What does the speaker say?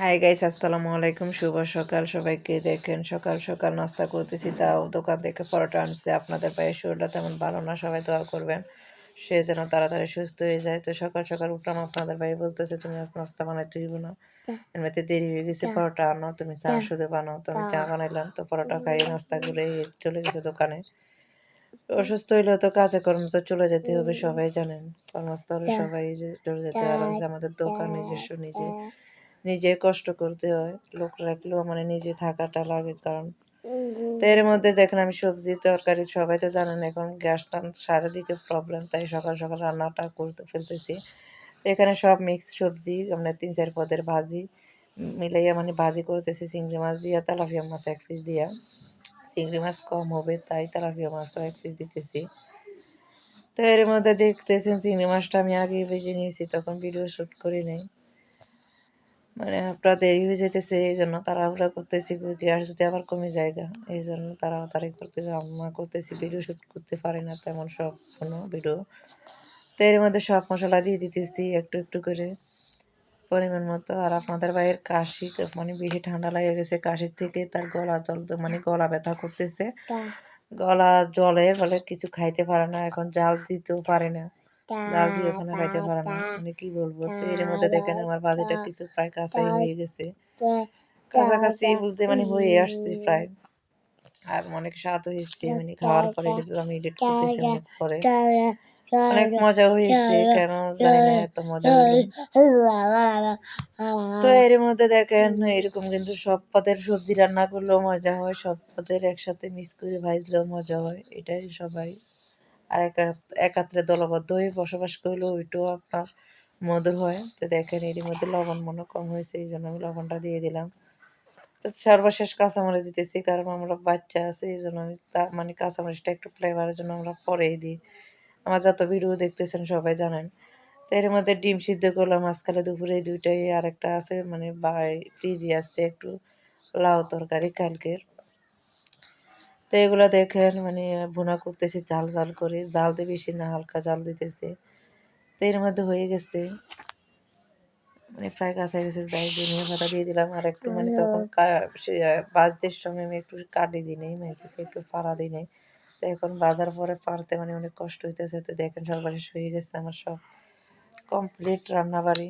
Hi guys আসসালামু আলাইকুম। শুভ সকাল। সবাইকে দেখেন সকাল সকাল নাস্তা করতেছি। তাও দোকান থেকে পরোটা আনছে। আপনাদের পায়ে শরীরটা তেমন ভালো না সবাই দোয়া করবেন। সে যেন তাড়াতাড়ি সুস্থ হয়ে যায়। তো সকাল সকাল উঠলাম আপনাদের ভাই বলতেছে তুমি আজ নাস্তা বানাইতে হইব না। এমনিতে দেরি হয়ে গেছে পরোটা আনো। তুমি চা শুধু বানাও তো আমি চা বানাইলাম। তো পরোটা খাই নাস্তা করে চলে গেছে দোকানে। অসুস্থ হইলে তো কাজে কর্ম তো চলে যেতে হবে সবাই জানেন। কর্মস্থলে সবাই যে চলে যেতে আর হচ্ছে আমাদের দোকান নিজস্ব নিজে নিজে কষ্ট করতে হয় লোক রাখলেও মানে নিজে থাকাটা লাগে কারণ তো এর মধ্যে দেখেন আমি সবজি তরকারি সবাই তো জানেন এখন গ্যাস টান চারিদিকে প্রবলেম তাই সকাল সকাল রান্নাটা করতে ফেলতেছি। তো এখানে সব মিক্স সবজি আমরা তিন চার পদের ভাজি মিলাইয়া মানে ভাজি করতেছি চিংড়ি মাছ দিয়া তেলাপিয়া মাছ এক পিস দিয়া। চিংড়ি মাছ কম হবে তাই তেলাপিয়া মাছও এক পিস দিতেছি। তো এর মধ্যে দেখতেছেন চিংড়ি মাছটা আমি আগে ভেজে নিয়েছি তখন ভিডিও শ্যুট করি নাই। মানে আপনার দেরি হয়ে যেতেছে এই জন্য তাড়াহুড়া করতেছি গ্যাস যদি আবার কমে জায়গা এই জন্য তাড়াতাড়ি করতে রান্না করতেছি ভিডিও শ্যুট করতে পারি না তেমন সব কোনো ভিডিও তো এর মধ্যে সব মশলা দিয়ে দিতেছি একটু একটু করে পরিমাণ মতো। আর আপনাদের ভাইয়ের কাশি মানে বেশি ঠান্ডা লাগে গেছে কাশির থেকে তার গলা জল তো মানে গলা ব্যথা করতেছে। গলা জলে বলে কিছু খাইতে পারে না এখন জাল দিতেও পারে না। জাল দিয়ে ওখানে খাইতে পারে না। মানে কি বলব? তো এর মধ্যে দেখেন আমার বাজিটা কিছু প্রায় কাঁচাই হয়ে গেছে। কাছাকাছি বলতে মানে হয়ে আসছে প্রায়। আর অনেক স্বাদ হয়েছে মানে খাওয়ার পরে কিন্তু আমি এডিট করতেছি অনেক পরে। অনেক মজা হয়েছে কেন জানি না এত মজা তো এর মধ্যে দেখেন এরকম কিন্তু সব পদের সবজি রান্না করলেও মজা হয় সব পদের একসাথে মিক্স করে ভাজলেও মজা হয় এটাই সবাই। আর একাত্রে দলবদ্ধ হয়ে বসবাস করলেও ওইটাও আপনার মধুর হয়। তো দেখেন এর মধ্যে লবণ মনে কম হয়েছে, এই জন্য আমি লবণটা দিয়ে দিলাম। তো সর্বশেষ কাঁচামরিচ দিতেছি, কারণ আমরা বাচ্চা আছে, এই জন্য আমি তা মানে কাঁচামরিচটা একটু ফ্লেভারের জন্য আমরা পরেই দিই। আমার যত ভিডিও দেখতেছেন সবাই জানেন। তো এর মধ্যে ডিম সিদ্ধ করলাম আজকালে দুপুরে দুইটাই আর একটা আছে মানে বাই ফ্রিজি আছে একটু লাউ তরকারি, কালকের। তো এগুলো দেখেন মানে ভুনা করতেছি জাল জাল করে। জাল দিয়ে বেশি না হালকা জাল দিতেছে। তো এর মধ্যে হয়ে গেছে মানে ফ্রাই কাছে গেছে যাই ধনিয়া পাতা দিয়ে দিলাম। আর একটু মানে তখন বাজদের সময় আমি একটু কাটি দিই নেই মেয়েদেরকে একটু পাড়া দিই নেই। তো এখন বাজার পরে পারতে মানে অনেক কষ্ট হইতেছে। তো দেখেন সর্বশেষ হয়ে গেছে আমার সব কমপ্লিট রান্নাবাড়ি।